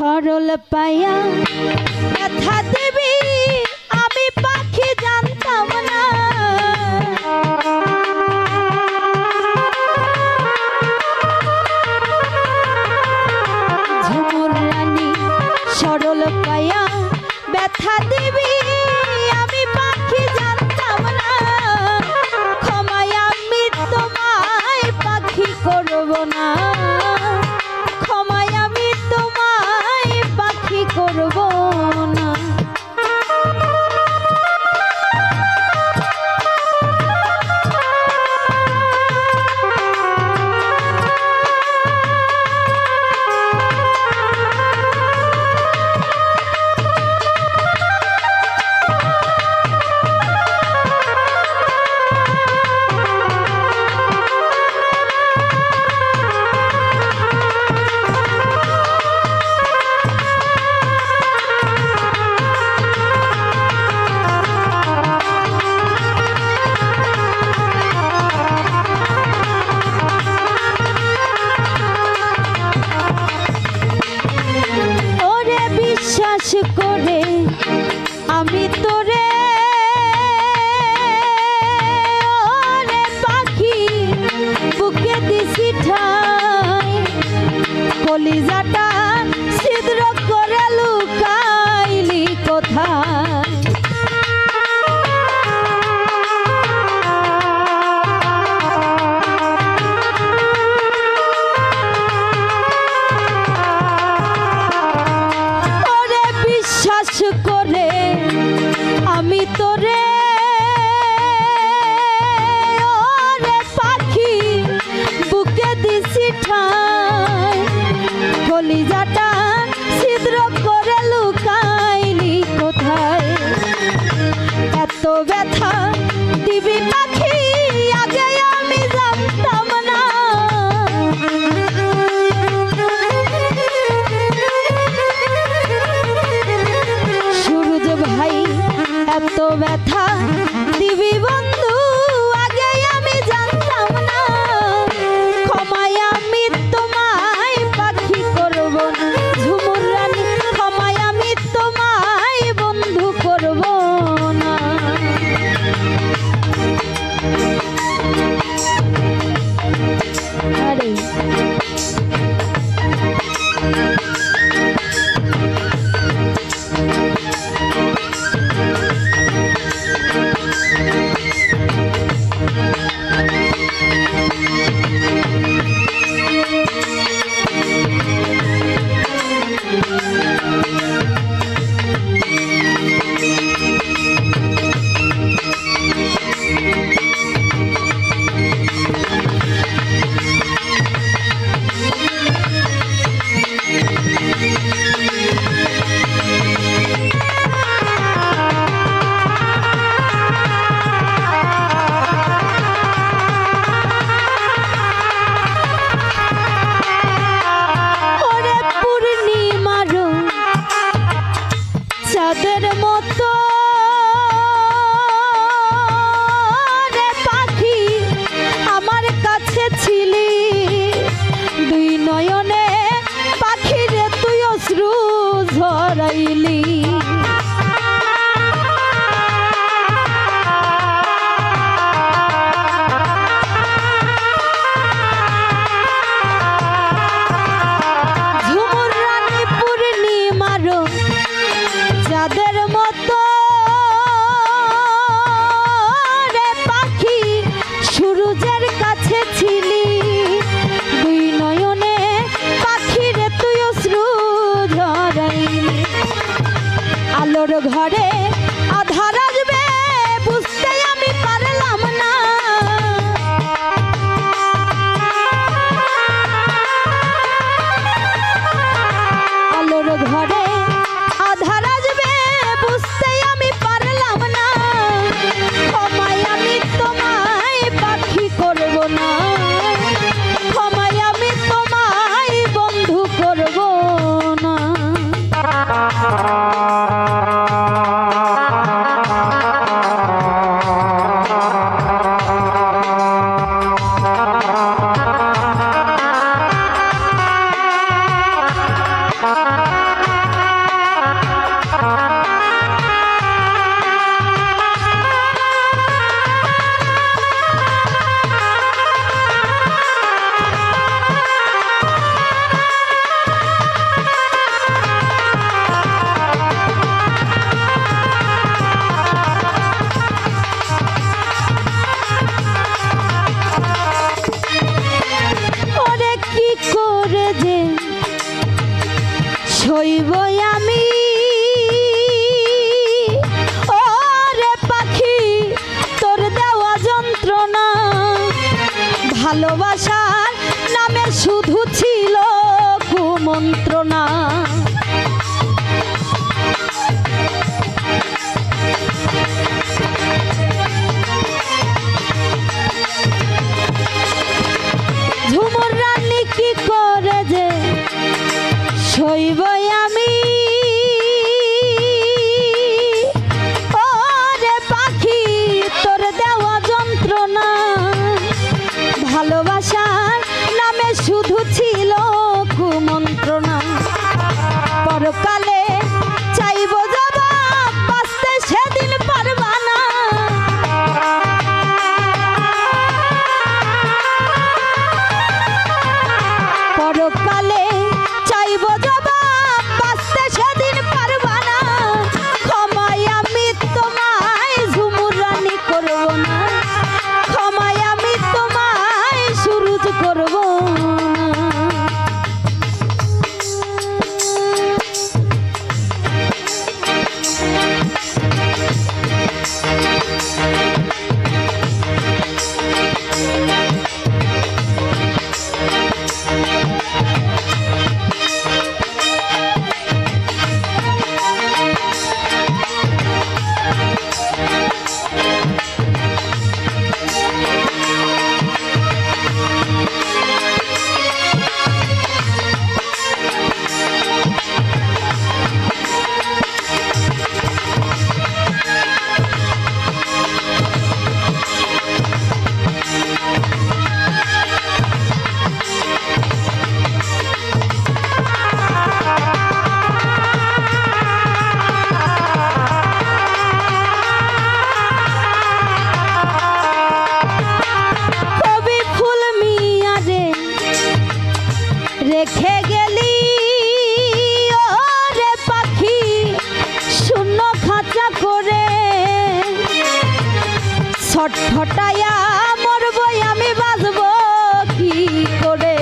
সরল পায়া। কথা দেবে Lisa Tata. আলোর ঘরে আধার আসবে, বুঝতে আমি পারলাম না। আলোর ঘরে আধার আসবে, বুঝতে আমি পারলাম না। সময় আমি তোমায় পাখি করব না। ক্ষমায় আমি তোমায় বন্ধু করব না। যন্ত্রণা হটাইয়া মরবো আমি বাঁচব কি করে?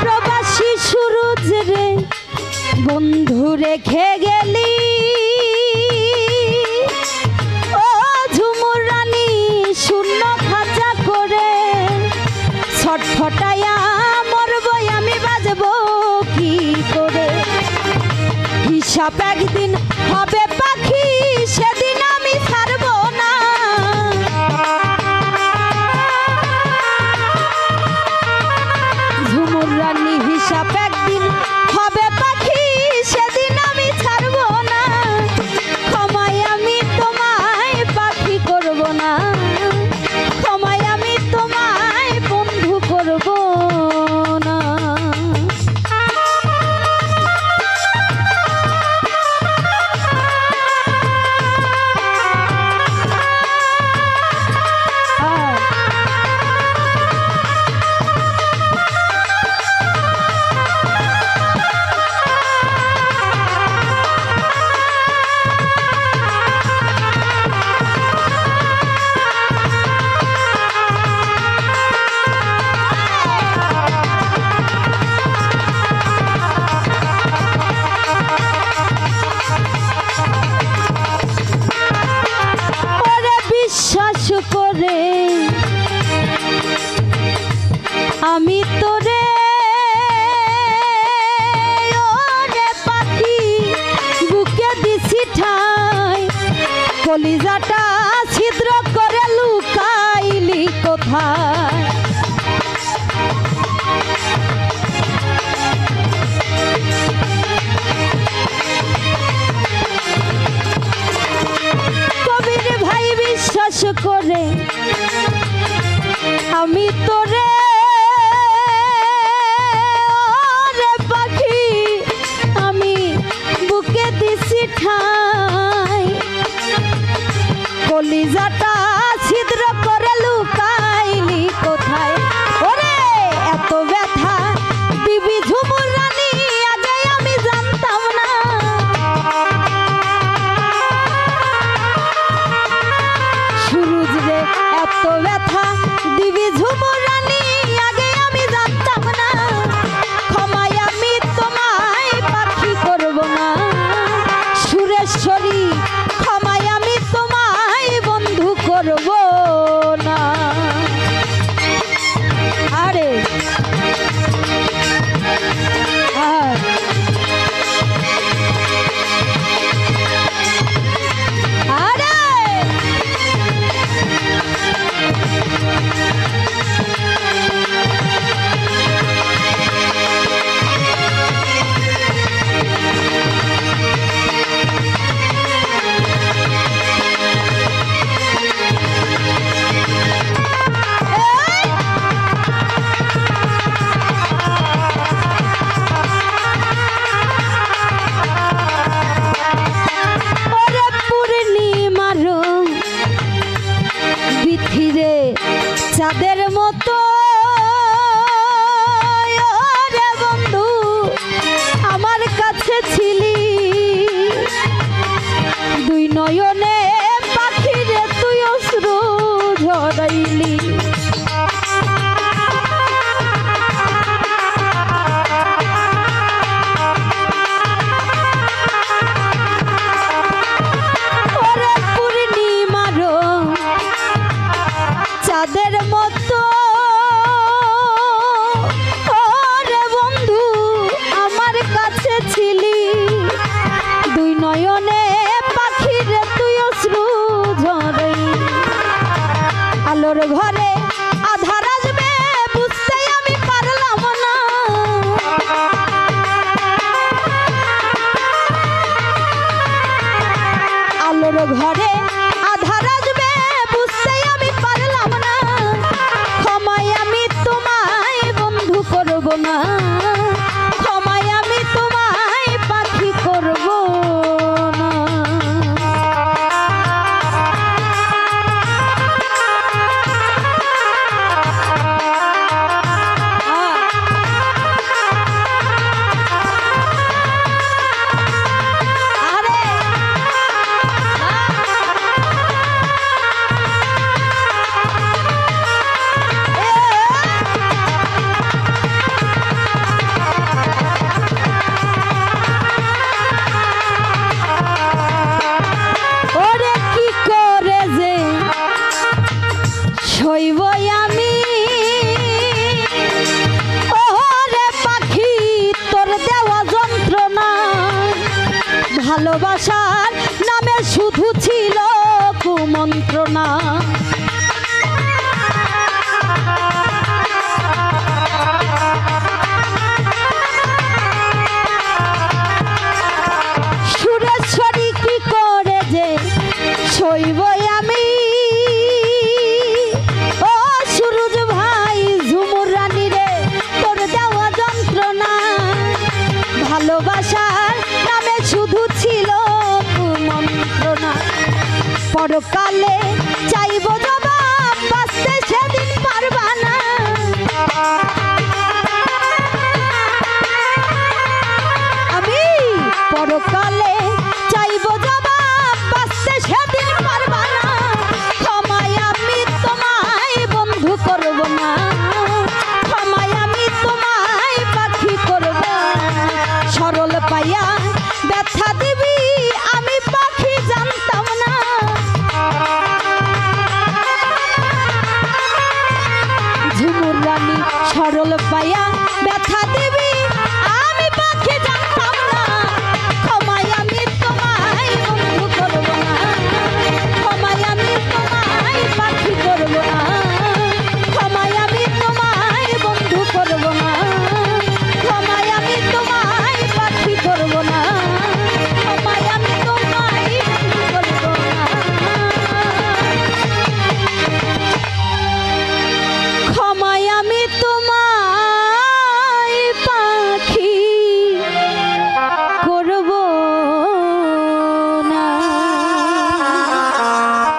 প্রবাসী সুরুজ রে বন্ধু রেখে গে pegue de রে। আমি তো রে পাখি বুকে দিছি ঠাই। কলিজাটা ছিদ্র করে লুকাইলি কোথায়? করে। আমি তো ঘরে achar পরকালে চাইব জবাব, বাঁচতে সেদিন পারবা না। আমি পরকালে চাইব জবাব, বাঁচতে সেদিন পারবা না। ক্ষমায় আমি তোমায় বন্ধু করব না।